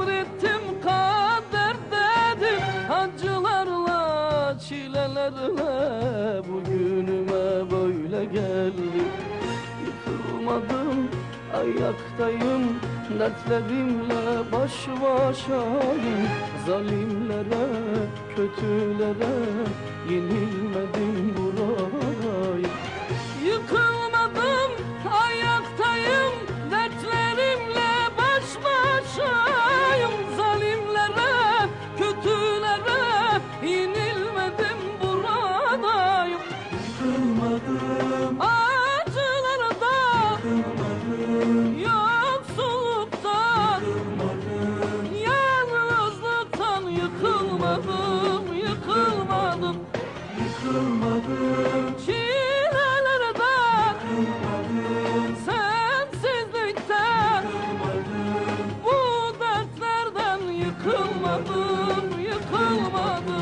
Sabrettim kader dedim. Acılarla çilelerle Bugünüme böyle geldim. Yıkılmadım ayaktayım. Dertlerimle baş başayım. Zalimlere, kötülere Yenilmedim buradayım Yıkılmadım yıkılmadım, yıkılmadım.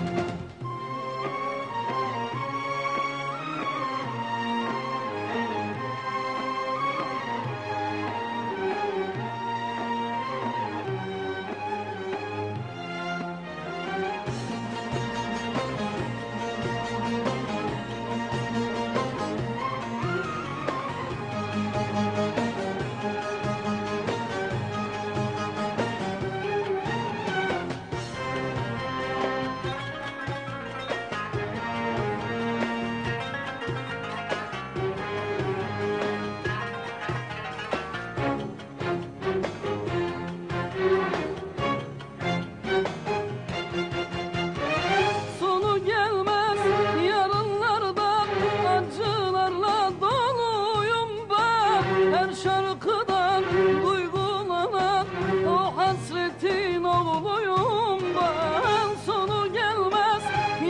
Şarkıdan duygulanan o hasretin oğluyum ben. Sonu gelmez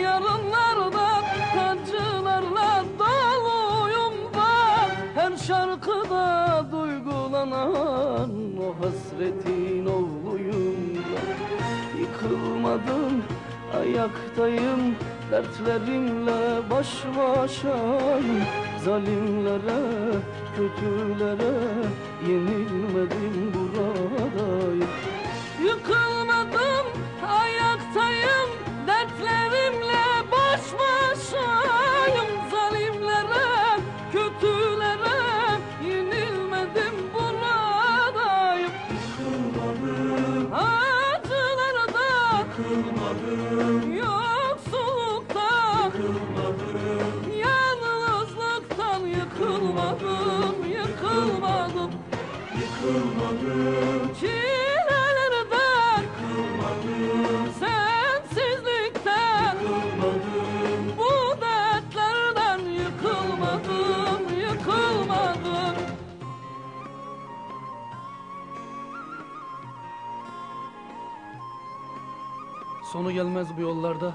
yarınlardan acılarla doluyum ben. Her şarkıda duygulanan o hasretin oğluyum ben. Yıkılmadım ayaktayım Dertlerimle baş başayım Zalimlere, kötülere Yenilmedim buradayım. Yıkılmadım ayaktayım Dertlerimle baş başayım Zalimlere, kötülere Yenilmedim buradayım. Yıkılmadım, Acılarda yıkılmadım, Yoksulluktan, yıkılmadım yalnızlıktan yıkılmadım, yıkılmadım. Yıkılmadım, Çilelerden, yıkılmadım, sensizlikten, yıkılmadım bu dertlerden yıkılmadım, yıkılmadım. Sonu gelmez bu yollarda.